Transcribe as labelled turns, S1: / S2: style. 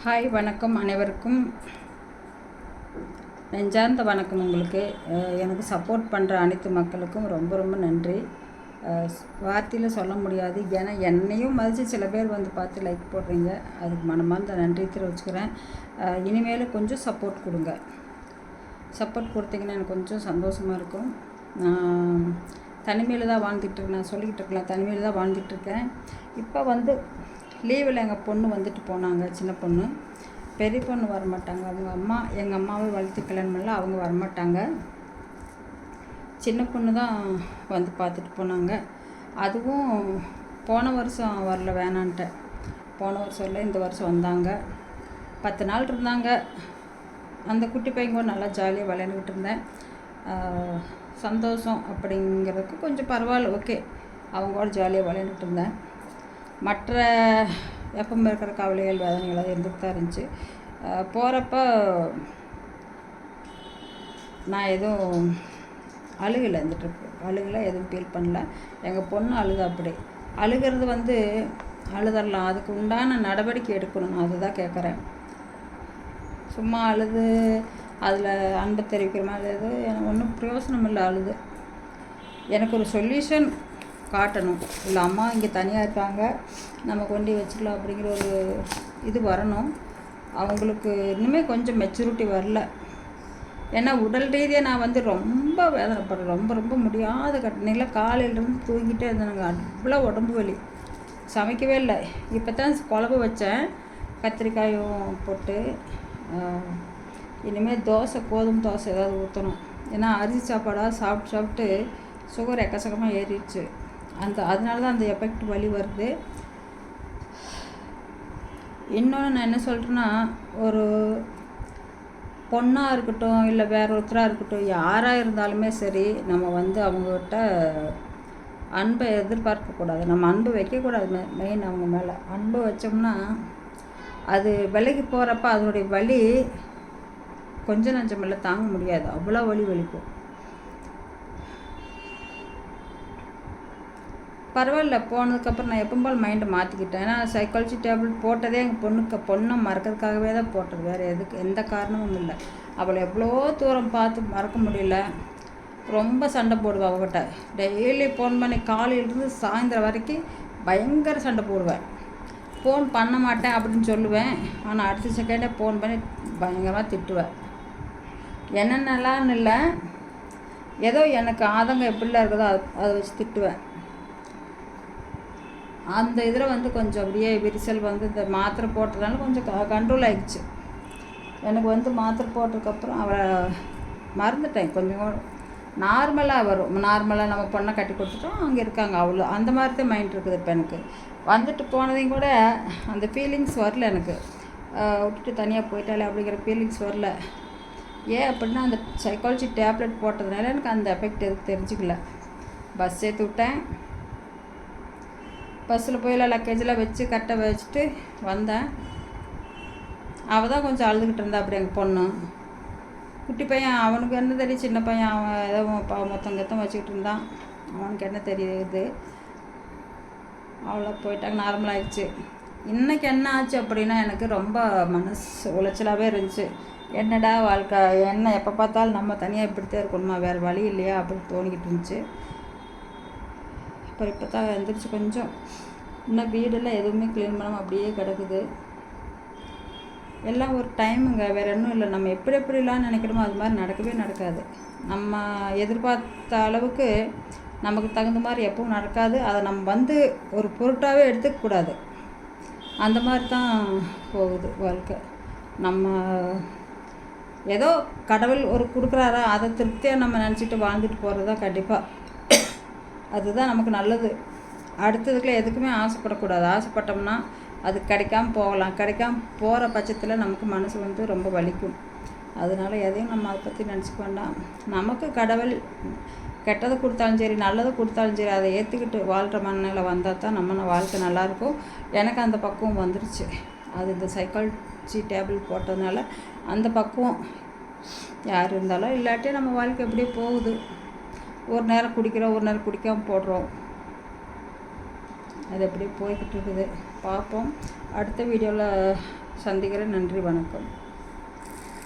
S1: Hi வணக்கம் அனைவருக்கும். நெஞ்சார்ந்த வணக்கம் உங்களுக்கு. எனக்கு சப்போர்ட் பண்ணுற அனைத்து மக்களுக்கும் ரொம்ப ரொம்ப நன்றி. வார்த்தையில் சொல்ல முடியாது. ஏன்னா என்னையும் மதித்து சில பேர் வந்து பார்த்து லைக் போடுறீங்க. அதுக்கு மனமார்ந்த நன்றி தெரிவிச்சுக்கிறேன். இனிமேல் கொஞ்சம் சப்போர்ட் கொடுங்க. சப்போர்ட் கொடுத்தீங்கன்னா எனக்கு கொஞ்சம் சந்தோஷமாக இருக்கும். நான் தனிமையில் தான் வாழ்ந்துட்டுருக்கேன் நான் சொல்லிக்கிட்டு இருக்கலாம். தனிமையில் தான் வாழ்ந்துட்டுருக்கேன் இப்போ வந்து லீவில் எங்கள் பொண்ணு வந்துட்டு போனாங்க சின்ன பொண்ணு. பெரிய பொண்ணு வரமாட்டாங்க. அவங்க அம்மா எங்கள் அம்மாவை வளர்த்து கல்யாணம் பண்ணல அவங்க வரமாட்டாங்க. சின்ன பொண்ணு தான் வந்து பார்த்துட்டு போனாங்க. அதுவும் போன வருஷம் வரல வேணான்ட்டேன் போன வருஷம் இல்லை இந்த வருஷம் வந்தாங்க. பத்து நாள் இருந்தாங்க. அந்த குட்டி பையன் கூட நல்லா ஜாலியாக விளையாண்டுக்கிட்டு இருந்தேன். சந்தோஷம் அப்படிங்கிறதுக்கு கொஞ்சம் பரவாயில்ல ஓகே. அவங்க கூட ஜாலியாக விளையாண்டுட்டு இருந்தேன். மற்ற எப்பவும் இருக்கிற கவலைகள் வேதனைகள் அது இருந்துட்டு தான் இருந்துச்சு. போகிறப்ப நான் எதுவும் அழுகலை இந்த ட்ரிப்பு அழுகலை எதுவும் ஃபீல் பண்ணல. எங்கள் பொண்ணு அழுது அப்படி. அழுகிறது வந்து அழுதரலாம். அதுக்கு உண்டான நடவடிக்கை எடுக்கணும். நான் அதுதான் கேட்குறேன் சும்மா அழுது அதில் அன்பு தெரிவிக்கிற மாதிரி எது எனக்கு ஒன்றும் பிரயோசனம் இல்லை அழுது. எனக்கு ஒரு சொல்யூஷன் காட்டணும். இல்லை அம்மா இங்கே தனியாக இருக்காங்க. நம்ம கொண்டு வச்சுக்கலாம் அப்படிங்கிற ஒரு இது வரணும். அவங்களுக்கு இன்னுமே கொஞ்சம் மெச்சூரிட்டி வரல. ஏன்னா உடல் ரீதியாக நான் வந்து ரொம்ப வேதனைப்படுறேன். ரொம்ப ரொம்ப முடியாத கட்டணையில் காலையிலேருந்து தூங்கிட்டே இருந்தேனுங்க அவ்வளோ உடம்பு வலி. சமைக்கவே இல்லை. இப்போ தான் குழம்பு வச்சேன். கத்திரிக்காயும் போட்டு இனிமேல் தோசை கோதுமை தோசை ஏதாவது ஊற்றணும் ஏன்னா அரிசி சாப்பாடாக சாப்பிட்டு சாப்பிட்டு சுகர் எக்கச்சக்கமாக ஏறிடுச்சு. அந்த அதனால தான் அந்த எஃபெக்ட் வலி வருது. இன்னொன்று நான் என்ன சொல்கிறேன்னா ஒரு பொண்ணாக இருக்கட்டும் இல்லை வேற ஒருத்தராக இருக்கட்டும் யாராக இருந்தாலுமே சரி நம்ம வந்து அவங்கக்கிட்ட அன்பை எதிர்பார்க்கக்கூடாது நம்ம அன்பு வைக்கக்கூடாது மெயின் அவங்க மேலே. அன்பு வச்சோம்னா அது விலைக்கு போகிறப்ப அதனுடைய வலி கொஞ்சம் நஞ்சமில்ல தாங்க முடியாது. அவ்வளோ வலி வலிக்கும். பரவாயில்ல போனதுக்கப்புறம் நான் எப்பவும் போல் மைண்டை மாற்றிக்கிட்டேன் ஏன்னா சைக்காலஜி டேப்லெட் போட்டதே எங்கள் பொண்ணுக்கு பொண்ணை மறக்கிறதுக்காகவே தான் போட்டது. வேறு எதுக்கு எந்த காரணமும் இல்லை. அவளை எவ்வளோ தூரம் பார்த்து மறக்க முடியல. ரொம்ப சண்டை போடுவேன் அவகிட்ட. டெய்லி ஃபோன் பண்ணி காலையிலேருந்து சாயந்தரம் வரைக்கும் பயங்கர சண்டை போடுவேன் ஃபோன் பண்ண மாட்டேன் அப்படின்னு சொல்லுவேன். ஆனால் அடுத்த செகண்டே ஃபோன் பண்ணி பயங்கரமாக திட்டுவேன் என்னென்னலான்னு இல்லை ஏதோ எனக்கு ஆதங்கம் எப்படிலாம் இருக்குதோ அதை அதை வச்சு திட்டுவேன் அந்த இதில் வந்து கொஞ்சம் அப்படியே விரிசல் வந்து இந்த மாத்திரை போட்டதுனால கொஞ்சம் க கண்ட்ரோல் ஆகிடுச்சு எனக்கு வந்து மாத்திரை போட்டதுக்கப்புறம் அவளை மறந்துட்டேன். கொஞ்சம் நார்மலாக வரும். நார்மலாக நம்ம பொண்ணை கட்டி கொடுத்துட்டோம். அங்கே இருக்காங்க. அவ்வளோ அந்த மாதிரி தான் மைண்ட் இருக்குது இப்போ எனக்கு. வந்துட்டு போனதையும் கூட அந்த ஃபீலிங்ஸ் வரல எனக்கு. விட்டுட்டு தனியாக போயிட்டாலே அப்படிங்கிற ஃபீலிங்ஸ் வரல. ஏன் அப்படின்னா அந்த சைக்காலஜி டேப்லெட் போட்டதுனால எனக்கு அந்த எஃபெக்ட் எதுவும் தெரிஞ்சுக்கல. பஸ் சேர்த்து விட்டேன் பஸ்ஸில் போய் லக்கேஜெலாம் வச்சு கட்டை வச்சுட்டு வந்தேன். அவள் தான் கொஞ்சம் அழுதுகிட்டு இருந்தா அப்படி எங்கள் பொண்ணு. குட்டி பையன் அவனுக்கு என்ன தெரியும்? சின்ன பையன் அவன் ஏதோ மொத்தம் கத்தம் வச்சுக்கிட்டு இருந்தான். அவனுக்கு என்ன தெரியுது? அவ்வளோ போயிட்டாங்க நார்மல் ஆயிடுச்சு. இன்றைக்கி என்ன ஆச்சு அப்படின்னா எனக்கு ரொம்ப மனசு உளைச்சலாகவே இருந்துச்சு. என்னடா வாழ்க்கை? என்ன எப்போ பார்த்தாலும் நம்ம தனியாக இப்படித்தான் இருக்கணுமா? வேறு வழி இல்லையா? அப்படின்னு தோணிக்கிட்டு இருந்துச்சு. அப்புறம் இப்போ தான் எழுந்திரிச்சு கொஞ்சம் இன்னும் வீடெல்லாம் எதுவுமே க்ளீன் பண்ணாமல் அப்படியே கிடக்குது. எல்லாம் ஒரு டைமுங்க வேறு ஒன்றும் இல்லை. நம்ம எப்படி எப்படிலாம் நினைக்கிறோமோ அது மாதிரி நடக்கவே நடக்காது. நம்ம எதிர்பார்த்த அளவுக்கு நமக்கு தகுந்த மாதிரி எப்பவும் நடக்காது. அதை நம்ம வந்து ஒரு பொருட்டாகவே எடுத்துக்கக்கூடாது அந்த மாதிரி தான் போகுது வாழ்க்கை. நம்ம ஏதோ கடவுள் ஒரு கொடுக்குறாரா அதை திருப்தியாக நம்ம நினச்சிட்டு வாழ்ந்துட்டு போகிறது தான் கண்டிப்பாக அதுதான் நமக்கு நல்லது. அடுத்ததுக்குள்ள எதுக்குமே ஆசைப்படக்கூடாது. ஆசைப்பட்டோம்னா அது கிடைக்காம போகலாம். கிடைக்காம போகிற பட்சத்தில் நமக்கு மனசு வந்து ரொம்ப வலிக்கும். அதனால எதையும் நம்ம அதை பற்றி நினச்சிக்க வேண்டாம். நமக்கு கடவுள் கெட்டதை கொடுத்தாலும் சரி நல்லது கொடுத்தாலும் சரி அதை ஏற்றுக்கிட்டு வாழ்கிற மனநிலை வந்தால் தான் நம்ம வாழ்க்கை நல்லாயிருக்கும் எனக்கு அந்த பக்குவம் வந்துருச்சு. அது இந்த சைக்காலஜி டேபிள் போட்டதுனால அந்த பக்குவம் யார் இருந்தாலும் இல்லாட்டி நம்ம வாழ்க்கை எப்படியே போகுது. ஒரு நேரம் குடிக்கிறோம் ஒரு நேரம் குடிக்காமல் போடுறோம். அது அப்படியே போய்கிட்டு இருக்குது. பார்ப்போம். அடுத்த வீடியோவில் சந்திக்கிறேன். நன்றி வணக்கம்.